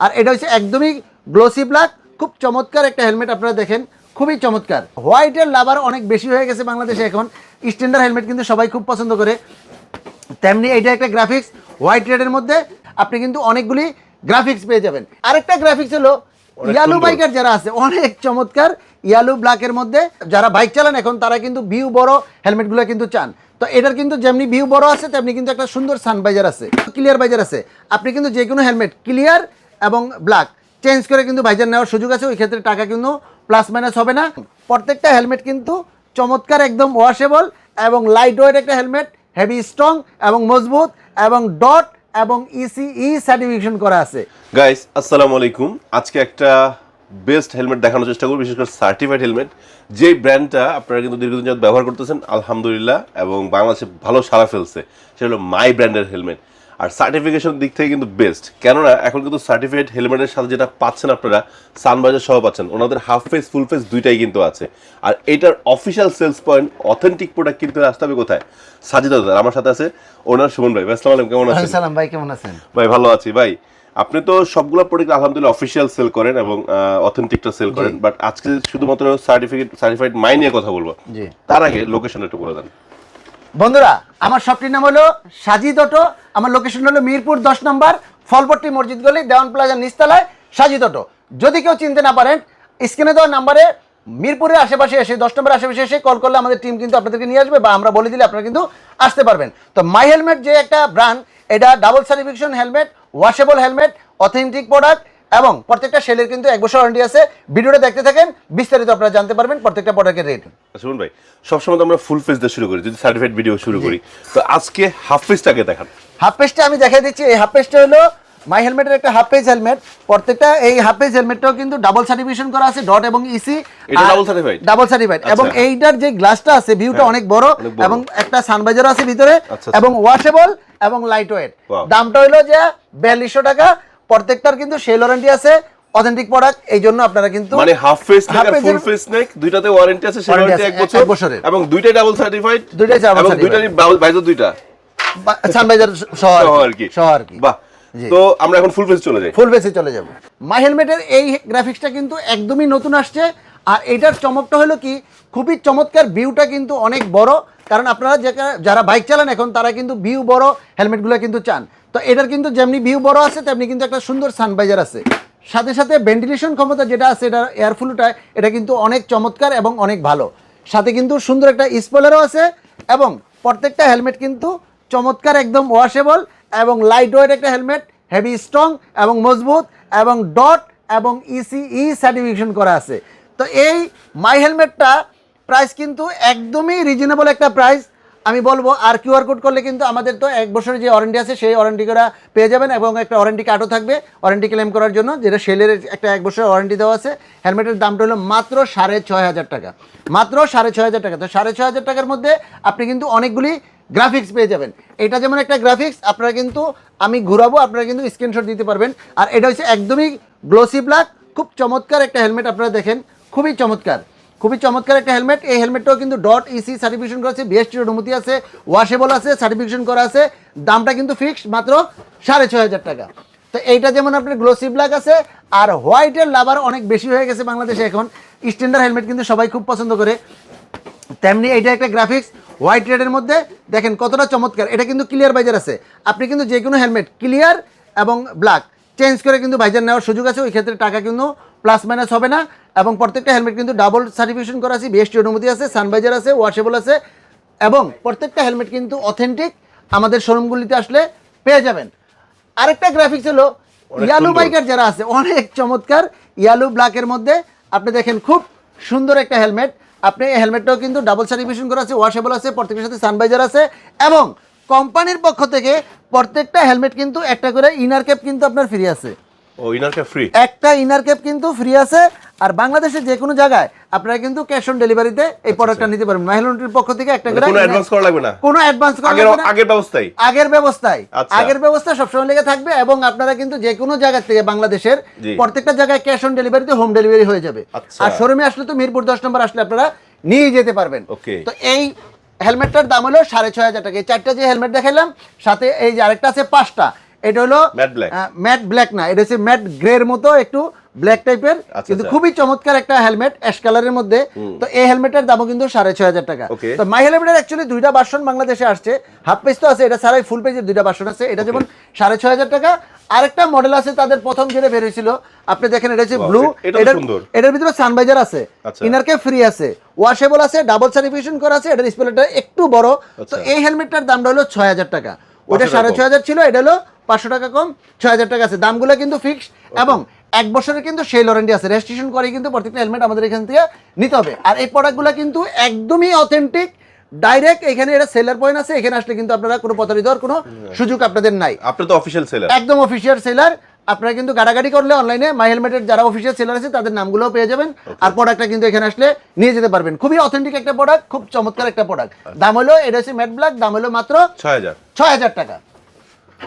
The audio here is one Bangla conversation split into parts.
আর এটা হচ্ছে একদমই গ্লোসি ব্ল্যাক খুব চমৎকার একটা হেলমেট আপনারা দেখেন খুবই চমৎকার। হোয়াইটের লাভার অনেক বেশি হয়ে গেছে বাংলাদেশে এখন। স্ট্যান্ডার্ড হেলমেট কিন্তু সবাই খুব পছন্দ করে। তেমনি এটা একটা গ্রাফিক্স হোয়াইট রেডের মধ্যে আপনি কিন্তু অনেকগুলি গ্রাফিক্স পেয়ে যাবেন। আরেকটা গ্রাফিক্স হলো ইয়ালু। বাইকার যারা আছে অনেক চমৎকার ইয়ালু ব্ল্যাকের মধ্যে যারা বাইক চালান এখন তারা কিন্তু ভিউ বড় হেলমেটগুলো কিন্তু চান। তো এটার কিন্তু যেমনি ভিউ বড় আছে তেমনি কিন্তু একটা সুন্দর সানবাইজার আছে ক্লিয়ার বাইজার আছে। আপনি কিন্তু যে কোনো হেলমেট ক্লিয়ার এবং ব্ল্যাক চেঞ্জ করে কিন্তু বাইজার নেওয়ার সুযোগ আছে, ওই ক্ষেত্রে টাকা কিন্তু প্লাস মাইনাস হবে না। প্রত্যেকটা হেলমেট কিন্তু চমৎকার, একদম ওয়াশেবল এবং লাইট ওয়েট একটা হেলমেট হেভি স্ট্রং এবং মজবুত এবং ডট এবং E ইসিই সার্টিফিকেশন করা আছে। গাইস আসসালামু আলাইকুম। আজকে একটা বেস্ট হেলমেট দেখানোর চেষ্টা করব, বিশেষ করে সার্টিফাইড হেলমেট যে ব্র্যান্ডটা আপনারা কিন্তু দীর্ঘদিন যাবত ব্যবহার করতেছেন, আলহামদুলিল্লাহ, এবং বাংলাদেশে ভালো সাড়া ফেলছে, সেটা হলো মাই ব্র্যান্ডের হেলমেট আর সার্টিফিকেশন দিক থেকে কিন্তু বেস্ট কেননা এখন কিন্তু সার্টিফাইড হেলমেটের সাথে যেটা পাচ্ছেন আপনারা সানবাজার সহ পাচ্ছেন। ওনাদের হাফ ফেস ফুল ফেস দুইটাই কিন্তু আছে। আর এটার official sales point authentic product কিনতে আসতে হবে কোথায়? সাজিদা দাদা আমার সাথে আছে ওনার সুমন ভাই। আসসালামু আলাইকুম কেমন আছেন? সালাম ভাই কেমন আছেন? ভাই ভালো আছি। ভাই আপনি তো সবগুলো প্রোডাক্ট আলহামদুলিল্লাহ অফিসিয়াল সেল করেন এবং অথেন্টিকটা সেল করেন। বাট আজকে শুধুমাত্র সার্টিফিকেট সার্টিফাইড মাই নিয়ে কথা বলব। জি। তার আগে লোকেশন একটু বলে দেন। বন্ধুরা, আমার শপটির নাম হলো সাজিদ অটো, আমার লোকেশন হলো মিরপুর দশ নম্বর, ফলপট্টি মসজিদ গলি, দেওয়ান প্লাজা নিস্তালায় সাজিদ অটো। যদি কেউ চিনতে না পারেন, স্ক্রিনে দেওয়া নাম্বারে মিরপুরের আশেপাশে এসে, দশ নম্বর আশেপাশে এসে কল করলে আমাদের টিম কিন্তু আপনাদেরকে নিয়ে আসবে বা আমরা বলে দিলে আপনারা কিন্তু আসতে পারবেন। তো মাই হেলমেট যে একটা ব্র্যান্ড এটা double certification helmet washable helmet authentic product এবং প্রত্যেকটা সেলের কিন্তু এক বছর ওয়ারেন্টি আছে। ভিডিওটা দেখতে থাকেন বিস্তারিত আপনারা জানতে পারবেন প্রত্যেকটা প্রোডাক্টের রেট শুনুন ভাই সবসময় তো আমরা ফুল ফেস দিয়ে শুরু করি যদি সার্টিফাইড ভিডিও শুরু করি। তো আজকে হাফ ফেসটাকে দেখান। হাফ পেজটা আমি দেখাই দিচ্ছি। এই হাফ পেজটা হলো মাই হেলমেটের একটা হাফ পেজ হেলমেট প্রত্যেকটা এই হাফ পেজ হেলমেটটাও কিন্তু ডাবল সার্টিফিকেশন করা আছে ডট এবং ইসি এটা double certified? ডাবল সার্টিফাইড এবং। এইটার যে গ্লাসটা আছে ভিউটা হ্যাঁ, অনেক বড় এবং একটা সানবাইজার আছে ভিতরে আচ্ছা, আচ্ছা। এবং ওয়াশেবল এবং লাইট ওয়েট দামটা হলো যে বিয়াল্লিশশো টাকা। প্রত্যেকটার কিন্তু সেল ওয়ারেন্টি আছে অথেন্টিক প্রোডাক্ট এই জন্য আপনারা কিন্তু মানে half face neck face full face neck দুইটাতে ওয়ারেন্টি আছে সে Warranty ওয়ারেন্টি এক বছর এক বছরের। এবং দুইটাই ডাবল সার্টিফাইড দুইটাই double এবং। দুইটারই বাইজার দুইটা। সানবাইজার সহ আর আর কি। সহ আর কি। বাহ। তো আমরা এখন ফুল ফেস চলে যাই। ফুল বেসে চলে যাব। মাই হেলমেটের এই গ্রাফিক্সটা কিন্তু একদমই নতুন আসছে। আর এটার চমকটা হলো কি খুবই চমৎকার ভিউটা কিন্তু অনেক বড়। কারণ আপনারা যারা বাইক চালান এখন তারা কিন্তু ভিউ বড় হেলমেটগুলো কিন্তু চান। তো এটার কিন্তু যেমনি ভিউ বড় আছে, তেমনি কিন্তু একটা সুন্দর সানবাইজার আছে। সাথে সাথে ভেন্টিলেশন ক্ষমতা যেটা আছে, এটা এয়ার ফ্লুটা এটা কিন্তু অনেক চমৎকার এবং অনেক ভালো। সাথে কিন্তু সুন্দর একটা স্পয়লারও আছে এবং প্রত্যেকটা হেলমেট কিন্তু চমৎকার, একদম ওয়াশেবল এবং লাইট ওয়েট একটা হেলমেট হেভি স্ট্রং এবং মজবুত এবং ডট এবং E ইসিই সার্টিফিকেশন করা আছে। তো এই মাই হেলমেটটা প্রাইস কিন্তু একদমই রিজনেবল একটা প্রাইস আমি বলব, আর কিউআর কোড করলে কিন্তু আমাদের তো এক বছরের যে ওয়ারেন্টি আছে, সেই ওয়ারেন্টি করা পেয়ে যাবেন এবং একটা ওয়ারেন্টি কার্ডও থাকবে ওয়ারেন্টি ক্লেম করার জন্য, যেটা সেলের একটা এক বছরের ওয়ারেন্টি দেওয়া আছে। হেলমেটের দামটা হলো মাত্র সাড়ে ছয় হাজার টাকা। মাত্র সাড়ে ছয় হাজার টাকা। তো সাড়ে ছয় হাজার টাকার মধ্যে আপনি কিন্তু অনেকগুলি গ্রাফিক্স পেয়ে যাবেন। এটা যেমন একটা গ্রাফিক্স আপনারা কিন্তু আমি ঘুরাবো, আপনারা কিন্তু স্ক্রিনশট দিতে পারবেন। আর এটা হচ্ছে একদমই গ্লোসি ব্ল্যাক খুব চমৎকার একটা হেলমেট আপনারা দেখেন, খুবই চমৎকার। খুবই চমৎকার একটা হেলমেট। এই হেলমেটটাও কিন্তু ডট ইসি সার্টিফিকেশন করা আছে বিএসটির অনুমতি আছে ওয়াশেবল আছে সার্টিফিকেশন করা আছে। দামটা কিন্তু ফিক্সড মাত্র সাড়ে ছয় হাজার টাকা। তো এইটা যেমন আপনার গ্লোসি ব্ল্যাক আছে, আর হোয়াইটের লাভার অনেক বেশি হয়ে গেছে বাংলাদেশে এখন। স্ট্যান্ডার্ড হেলমেট কিন্তু সবাই খুব পছন্দ করে। তেমনি এটা একটা গ্রাফিক্স হোয়াইট রেডের মধ্যে। দেখেন কতটা চমৎকার, এটা কিন্তু ক্লিয়ার বাইজার আছে। আপনি কিন্তু যে কোনো হেলমেট ক্লিয়ার এবং ব্ল্যাক চেঞ্জ করে কিন্তু ভাইজার নেওয়ার সুযোগ আছে ওই ক্ষেত্রে টাকা কিন্তু প্লাস মাইনাস হবে না। এবং প্রত্যেকটা হেলমেট কিন্তু ডাবল সার্টিফিকেশন করা আছে বিএসটি অনুমতি আছে সানভাইজার আছে ওয়াশেবল আছে এবং প্রত্যেকটা হেলমেট কিন্তু অথেন্টিক আমাদের শোরুমগুলিতে আসলে পেয়ে যাবেন। আরেকটা গ্রাফিক্স হলো ইয়ালু। বাইকার যারা আছে অনেক চমৎকার ইয়ালু ব্ল্যাকের মধ্যে আপনি দেখেন খুব সুন্দর একটা হেলমেট আপনি এই হেলমেটটাও কিন্তু ডাবল সার্টিফিকেশন করা আছে ওয়াশেবল আছে প্রত্যেকের সাথে সানভাইজার আছে এবং কোম্পানির পক্ষ থেকে প্রত্যেকটা হেলমেট কিন্তু একটা করে ইনার ক্যাপ কিন্তু আপনার ফ্রি আছে। ও ইনারটা ফ্রি একটা ইনার ক্যাপ কিন্তু ফ্রি আছে। আর বাংলাদেশের যে কোনো জায়গায় আপনারা কিন্তু ক্যাশ অন ডেলিভারিতে এই প্রোডাক্টটা নিতে পারবেন। মাহিলন্টির পক্ষ থেকে একটা করে আচ্ছা, কোনো অ্যাডভান্স করা লাগবে না? কোনো অ্যাডভান্স করা লাগবে না। আগের ব্যবস্থাই? আগের ব্যবস্থায় আচ্ছা। আগের ব্যবস্থা সবসময় লেগে থাকবে এবং আপনারা কিন্তু যে কোনো জায়গা থেকে বাংলাদেশের প্রত্যেকটা জায়গায় ক্যাশ অন ডেলিভারিতে হোম ডেলিভারি হয়ে যাবে। আচ্ছা। আর শোরুমে আসলে তো মিরপুর দশ নম্বর আসলে আপনারা নিয়ে যেতে পারবেন। তো এই হেলমেটটার দাম হলো সাড়ে ছয় হাজার টাকা এই চারটা যে হেলমেট দেখাইলাম সাথে এই যে আরেকটা আছে পাঁচটা এটা হলো Matte black। ম্যাট ব্ল্যাক না এটা হচ্ছে ম্যাট গ্রের মতো একটু ব্ল্যাক টাইপের আচ্ছা, কিন্তু আচ্ছা। খুবই চমৎকার একটা হেলমেট অ্যাশ কালারের মধ্যে। তো এই হেলমেটের দামও কিন্তু সাড়ে ছয় হাজার টাকা. তো মাই হেলমেটের অ্যাকচুয়ালি দুইটা ভার্সন বাংলাদেশে আসছে। হাফ পেজ তো আছে এটা ছাড়াই ফুল পেজের দুইটা ভার্সন আছে। এটা যেমন সাড়ে ছয় হাজার টাকা। আরেকটা মডেল আছে তাদের প্রথম যেটা বেরিয়েছিল আপনি দেখেন এটা হচ্ছে ব্লু এটার ভিতরে সানভাইজার আছে। আচ্ছা। ইনারকে ফ্রি আছে। ওয়াশেবল আছে ডাবল সার্টিফিকেশন করা আছে। এটা ডিসপ্লেটা একটু বড়। তো আচ্ছা। এই হেলমেটটার দামটা হলো ছয় হাজার টাকা। ওটা সাড়ে। ছয় হাজার ছিল এটা হলো পাঁচশো টাকা কম ছয় হাজার টাকা আছে। দামগুলো কিন্তু ফিক্সড এবং এক বছরের কিন্তু সেই ওয়ারেন্টি আছে। রেজিস্ট্রেশন করে কিন্তু প্রত্যেকটা হেলমেট আমাদের এখান থেকে নিতে হবে। আর এই প্রোডাক্টগুলো কিন্তু একদমই অথেন্টিক ডাইরেক্ট এখানে এটা সেলার পয়েন্ট আছে। এখানে আসলে কিন্তু আপনারা কোনো প্রতারিত হওয়ার কোনো সুযোগ আপনাদের নাই। আপনি তো অফিসিয়াল সেলার একদম অফিসিয়াল সেলার আপনারা কিন্তু গাড়াগাড়ি করলে অনলাইনে মাই হেলমেটের যারা অফিসিয়াল সেলার আছে তাদের নামগুলোও পেয়ে যাবেন। আর প্রোডাক্টটা কিন্তু এখানে আসলে নিয়ে যেতে পারবেন। খুবই অথেন্টিক একটা প্রোডাক্ট খুব চমৎকার একটা প্রোডাক্ট দাম হলো এটা হচ্ছে ম্যাট ব্ল্যাক দাম হলো মাত্র ছয় হাজার। ছয় হাজার টাকা।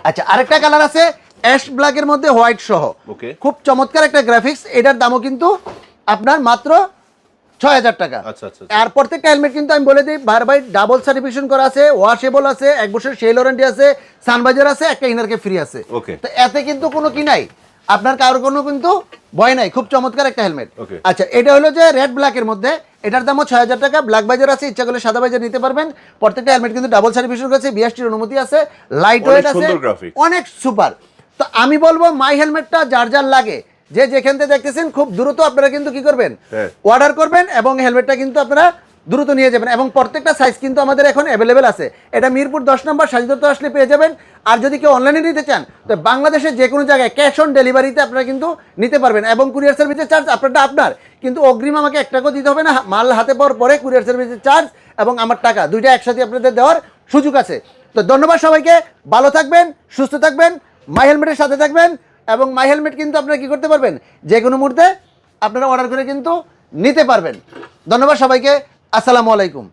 আচ্ছা আরেকটা কালার আছে অ্যাশ ব্ল্যাকের মধ্যে হোয়াইট সহ. খুব চমৎকার একটা গ্রাফিক্স এটার দামও কিন্তু আপনার মাত্র ছয় হাজার টাকা। আচ্ছা, আচ্ছা, আর প্রত্যেকটা হেলমেট কিন্তু আমি বলে দিই বার বাই ডাবল সার্টিফিকেশন করা আছে ওয়াশেবল আছে এক বছর সেল ওয়ারেন্টি আছে সানবাজার আছে একটা ইনারকে ফ্রি আছে। Okay. তো এতে কিন্তু কোনো কি নাই আপনার কারোর কোনো কিন্তু ভয় নাই খুব চমৎকার একটা হেলমেট. আচ্ছা এটা হলো যে রেড ব্ল্যাকের মধ্যে এটার দামও ছয় হাজার টাকা ব্ল্যাক বাজার আছে ইচ্ছা করলে সাদা বাজার নিতে পারবেন। প্রত্যেকটা হেলমেট কিন্তু ডাবল সার্ভিসের কাছে বিএসটির অনুমতি আছে লাইট ওয়েট আছে অনেক সুপার তো আমি বলব মাই হেলমেটটা যার যার লাগে। যে যেখান থেকে দেখতেছেন খুব দ্রুত আপনারা কিন্তু কি করবেন? হ্যাঁ। অর্ডার করবেন এবং হেলমেটটা কিন্তু আপনারা দ্রুত নিয়ে যাবেন। এবং প্রত্যেকটা সাইজ কিন্তু আমাদের এখন অ্যাভেলেবেল আছে। এটা মিরপুর দশ নম্বর সাজিদত্ত আসলে পেয়ে যাবেন। আর যদি কেউ অনলাইনে নিতে চান তো বাংলাদেশের যে কোনো জায়গায় ক্যাশ অন ডেলিভারিতে আপনারা কিন্তু নিতে পারবেন। এবং কুরিয়ার সার্ভিসের চার্জ আপনারটা আপনার। কিন্তু অগ্রিম আমাকে এক টাকাও দিতে হবে না। মাল হাতে পাওয়ার পরে কুরিয়ার সার্ভিসের চার্জ এবং আমার টাকা দুইটা একসাথে আপনাদের দেওয়ার সুযোগ আছে। তো ধন্যবাদ সবাইকে। ভালো থাকবেন সুস্থ থাকবেন। মাই হেলমেটের সাথে থাকবেন এবং মাই হেলমেট কিন্তু আপনারা কি করতে পারবেন? যে কোনো মুহূর্তে আপনারা অর্ডার করে কিন্তু নিতে পারবেন। ধন্যবাদ সবাইকে। আসসালামু আলাইকুম।